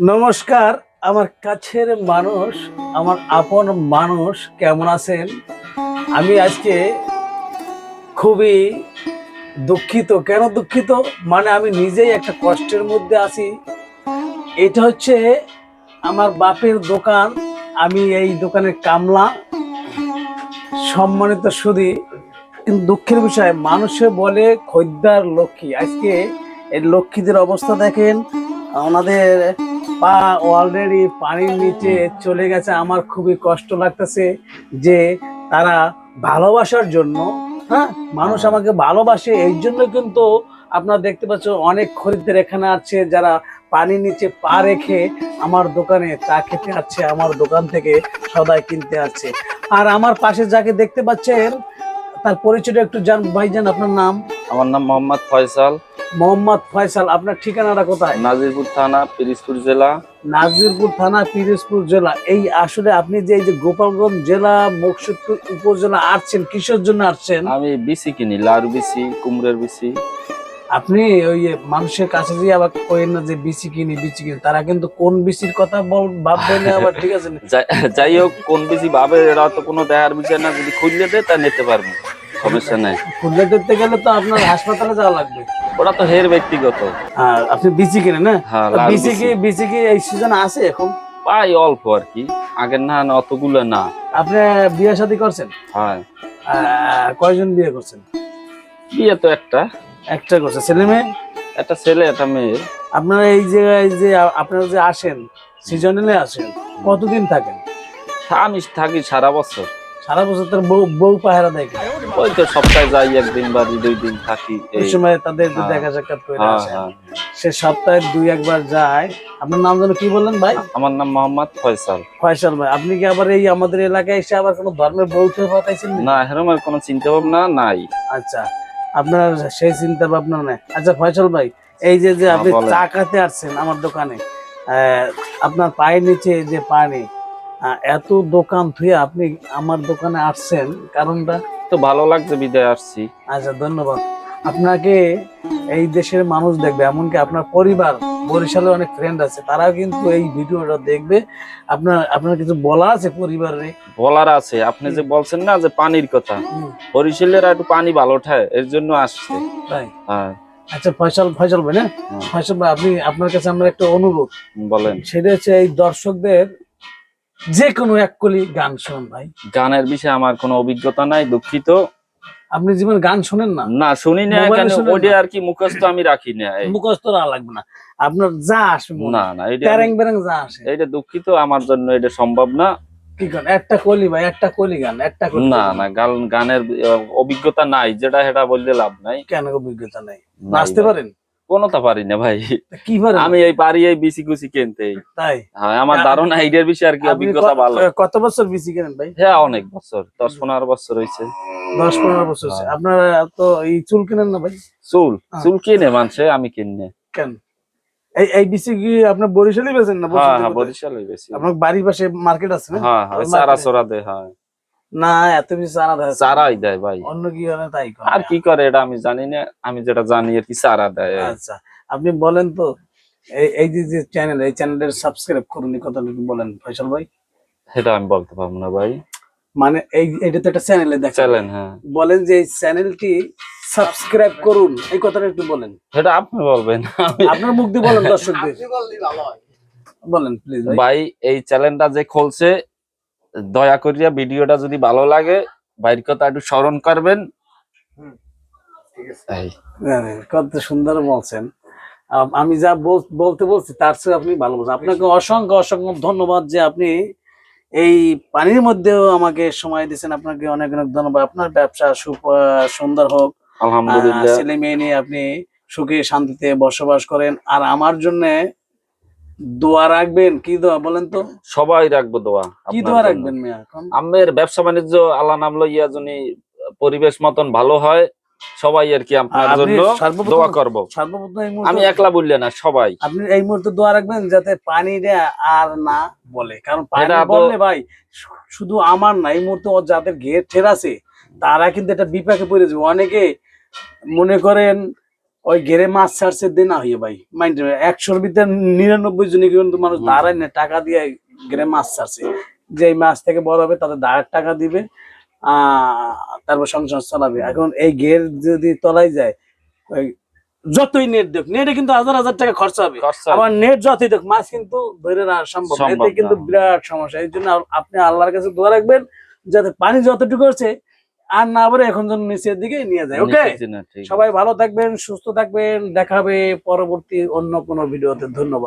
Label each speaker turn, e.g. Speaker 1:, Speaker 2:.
Speaker 1: নমস্কার, আমার কাছের মানুষ, আমার আপন মানুষ কেমন আছেন? আমি আজকে খুবই দুঃখিত। কেন দুঃখিত? মানে আমি নিজেই একটা কষ্টের মধ্যে আছি। এটা হচ্ছে আমার বাপের দোকান। আমি এই দোকানের কামলা, সম্মানিত সুদী। কিন্তু দুঃখের বিষয়, মানুষে বলে খদ্দার লক্ষ্মী। আজকে এই লক্ষ্মীদের অবস্থা দেখেন ওনাদের পা অলরেডি পানির নিচে চলে গেছে। আমার খুবই কষ্ট লাগতেছে যে তারা ভালোবাসার জন্য হ্যাঁ মানুষ আমাকে ভালোবাসে, এই জন্য কিন্তু আপনারা দেখতে পাচ্ছেন অনেক খরিদ্দার এখানে আছে যারা পানির নিচে পা রেখে আমার দোকানে চা খেতে আছে আমার দোকান থেকে সদাই কিনতে আছে আর আমার পাশে যাকে দেখতে পাচ্ছেন, তার পরিচয়টা একটু জান ভাই ভাইজান আপনার নাম?
Speaker 2: আমার নাম মোহাম্মদ ফয়সাল।
Speaker 1: মোহাম্মদ ফয়সাল আপনার ঠিকানাটা কোথায়?
Speaker 2: নাজিরপুর থানা পিরিজপুর জেলা।
Speaker 1: নাজিরপুর থানা পিরোজপুর জেলা। এই আসলে আপনি যে এই যে গোপালগঞ্জ জেলা মুকসুদপুর উপজেলা আসছেন কিসের জন্য আসছেন?
Speaker 2: আমি বিসি কিনি লার বিসি কুমড়ের বিসি
Speaker 1: আপনি ওই মানুষের কাছে যে আবার কইেন না যে বিসি কিনি বিসি কিনি তারা কিন্তু কোন বিসির কথা বল ভাববেন না আবার ঠিক আছে
Speaker 2: যাই- যাই হোক কোন বিসি ভাবে এরা তো কোনো দেখার বিষয় না যদি খুললে দেয় তা নিতে পারব। সমস্যা নাই।
Speaker 1: খুললে দেখতে গেলে তো আপনার হাসপাতালে যাওয়া লাগবে।
Speaker 2: ওটা তো হের ব্যক্তিগত।
Speaker 1: আর আপনি বিসি কিনেন না? বিসি কি
Speaker 2: বিসি
Speaker 1: কি এই সিজন আছে এখন?
Speaker 2: পাই অল্প আর কি। আগের না না অতগুলো না।
Speaker 1: আপনি বিয়ে শাদী করছেন?
Speaker 2: হ্যাঁ।
Speaker 1: কয়জন বিয়ে করছেন?
Speaker 2: বিয়ে তো একটা।
Speaker 1: একটা করছে ছেলে মেয়ে?
Speaker 2: একটা ছেলে একটা মেয়ে।
Speaker 1: আপনারা এই যে এই যে আপনারা যে আসেন সিজনালে আসেন কতদিন থাকেন?
Speaker 2: আমি থাকি সারা বছর।
Speaker 1: সারা বছর তার বউ বউ পাহারা দেখে
Speaker 2: ওই তো সপ্তাহে যাই একদিন বা দুই দিন থাকি এই
Speaker 1: সময় তাদের
Speaker 2: হ্যাঁ।
Speaker 1: দেখা সাক্ষাৎ করে
Speaker 2: হ্যাঁ হ্যাঁ
Speaker 1: সে সপ্তাহে দুই একবার যায়। আপনার নাম যেন কি বললেন ভাই?
Speaker 2: আমার নাম মোহাম্মদ ফয়সাল।
Speaker 1: ফয়সাল ভাই আপনি কি আবার এই আমাদের এলাকায় এসে আবার কোনো ধর্মের থেকে পাঠাইছেন
Speaker 2: না এরকম আর কোনো চিন্তা ভাবনা নাই।
Speaker 1: আচ্ছা আপনার সেই চিন্তা ভাবনা নাই। আচ্ছা ফয়সাল ভাই এই যে যে আপনি। চা খাতে আসছেন আমার দোকানে আহ, আপনার পায়ের নিচে যে পানি এত দোকান থুয়ে আপনি আমার দোকানে আসছেন কারণটা?
Speaker 2: তো ভালো লাগছে বিদায় আসছি।
Speaker 1: আচ্ছা ধন্যবাদ। আপনাকে এই দেশের মানুষ দেখবে এমনকি আপনার পরিবার বরিশালে অনেক ফ্রেন্ড আছে তারাও কিন্তু এই ভিডিওটা দেখবে। আপনার আপনার কিছু বলা আছে পরিবারে?
Speaker 2: বলার আছে। আপনি যে বলছেন না যে পানির কথা বরিশালের একটু পানি ভালো ওঠায় এর জন্য আসছে।
Speaker 1: তাই?
Speaker 2: হ্যাঁ।
Speaker 1: আচ্ছা ফয়সাল ফয়সাল ভাই না?
Speaker 2: হুম।
Speaker 1: ফয়সাল ভাই আপনি আপনার কাছে আমরা একটা অনুরোধ।
Speaker 2: বলেন।
Speaker 1: সেটা হচ্ছে এই দর্শকদের যে কোনো এক কলি গান শোন ভাই।
Speaker 2: গানের বিষয়ে আমার কোনো অভিজ্ঞতা নাই দুঃখিত।
Speaker 1: আপনি জীবন গান শোনেন না?
Speaker 2: না শুনি না? ওটা আর কি মুখস্থ আমি রাখি না
Speaker 1: মুখস্থ রাখা লাগবে না। আপনার যা আসে
Speaker 2: না না এটা আমি-
Speaker 1: বেরেং যা আসে।
Speaker 2: এটা দুঃখিত আমার জন্য এটা সম্ভব না।
Speaker 1: কি করেন একটা কলি ভাই একটা কলি গান একটা
Speaker 2: না না গান গানের অভিজ্ঞতা নাই যেটা সেটা বললে লাভ নাই।
Speaker 1: কেন অভিজ্ঞতা নাই? নাচতে পারেন?
Speaker 2: কোনোটা পারি না ভাই।
Speaker 1: কি
Speaker 2: আমি এই পারি এই বিসি কুসি কিনতে।
Speaker 1: তাই?
Speaker 2: হ্যাঁ আমার
Speaker 1: আ-
Speaker 2: ধারণা এইটার বিষয়ে আর কি অভিজ্ঞতা ভালো।
Speaker 1: কত বছর বিসি কেনেন ভাই?
Speaker 2: হ্যাঁ অনেক বছর দশ পনেরো বছর হয়েছে
Speaker 1: দশ পনেরো বছর।
Speaker 2: হ্যাঁ।
Speaker 1: আপনারা তো এই চুল কেনেন না ভাই?
Speaker 2: চুল
Speaker 1: হ্যাঁ।
Speaker 2: চুল কিনে মানছে আমি কিনে
Speaker 1: কেন? এই এই বিসি কি আপনার বরিশালই বেছেন না?
Speaker 2: হ্যাঁ
Speaker 1: বরিশালের
Speaker 2: হ্যাঁ বেশি
Speaker 1: আপনার বাড়ির পাশে মার্কেট আছে না?
Speaker 2: হ্যাঁ চোরা দে হ্যাঁ।
Speaker 1: না এত বেশি চারা দেয়
Speaker 2: চারাই দেয় ভাই।
Speaker 1: অন্য কি হয় তাই করে।
Speaker 2: আর কি করে এটা আমি জানি না। আমি যেটা জানি আর কি চারা দেয়।
Speaker 1: আচ্ছা আপনি বলেন তো এই এই যে যে চ্যানেল এই চ্যানেলের সাবস্ক্রাইব করুন এই কথাটা একটু বলেন ফয়সাল ভাই।
Speaker 2: সেটা আমি বলতে পারব না ভাই।
Speaker 1: মানে এই এটা তো একটা চ্যানেলে দেখেন
Speaker 2: চলেন হ্যাঁ।
Speaker 1: বলেন যে এই চ্যানেলটি সাবস্ক্রাইব করুন এই কথাটা একটু বলেন।
Speaker 2: সেটা আপনি বলবেন।
Speaker 1: আপনার মুখ দিয়ে বলেন দর্শকদের। বলেন প্লিজ ভাই।
Speaker 2: এই চ্যানেলটা যে খুলছে দয়া করিয়া ভিডিওটা যদি ভালো লাগে বাইর কথা একটু স্মরণ করবেন।
Speaker 1: কত সুন্দর বলছেন। আমি যা বলতে বলছি তার চেয়ে আপনি ভালো বলছেন। আপনাকে অসংখ্য অসংখ্য ধন্যবাদ যে আপনি এই পানির মধ্যেও আমাকে সময় দিয়েছেন। আপনাকে অনেক অনেক ধন্যবাদ। আপনার ব্যবসা সুন্দর হোক।
Speaker 2: আলহামদুলিল্লাহ।
Speaker 1: ছেলে মেয়ে নিয়ে আপনি সুখে শান্তিতে বসবাস করেন। আর আমার জন্য দোয়া রাখবেন? কি দোয়া বলেন তো?
Speaker 2: সবাই রাখব দোয়া
Speaker 1: কি দোয়া রাখবেন মিয়া?
Speaker 2: আমের ব্যবসা বাণিজ্য আল্লাহ নাম লইয়া যদি পরিবেশ মতন ভালো হয় সবাই আর কি আপনার জন্য দোয়া করব। আমি একলা বললে না সবাই।
Speaker 1: আপনি এই মুহূর্তে দোয়া রাখবেন যাতে পানিটা আর না বলে। কারণ পানি বললে ভাই শুধু আমার না এই মুহূর্তে ও যাদের ঘের ঠের আছে তারা কিন্তু এটা বিপাকে পড়ে যাবে। অনেকে মনে করেন ওই গেরে মাছ ছাড়ছে দিন না হইয়ে ভাই। মাইন্ড একশোর ভিতরে নিরানব্বই জনই কিন্তু মানুষ দাঁড়ায় না টাকা দিয়ে গেরে মাছ ছাড়ছে। যে মাছ থেকে বড় হবে তাদের দাঁড়ার টাকা দিবে তারপর সংসার চালাবে। এখন এই গের যদি তলায় যায় ওই যতই নেট দেখ নেটে কিন্তু হাজার হাজার টাকা খরচা হবে। আবার নেট যতই দেখ মাছ কিন্তু ধরে না।
Speaker 2: সম্ভব
Speaker 1: এতে কিন্তু বিরাট সমস্যা। এই জন্য আপনি আল্লাহর কাছে দোয়া রাখবেন যাতে পানি যতটুকু আছে আর না বলে এখন যেন নিচের দিকে নিয়ে যায় ওকে। সবাই ভালো থাকবেন সুস্থ থাকবেন দেখাবে পরবর্তী অন্য কোনো ভিডিওতে ধন্যবাদ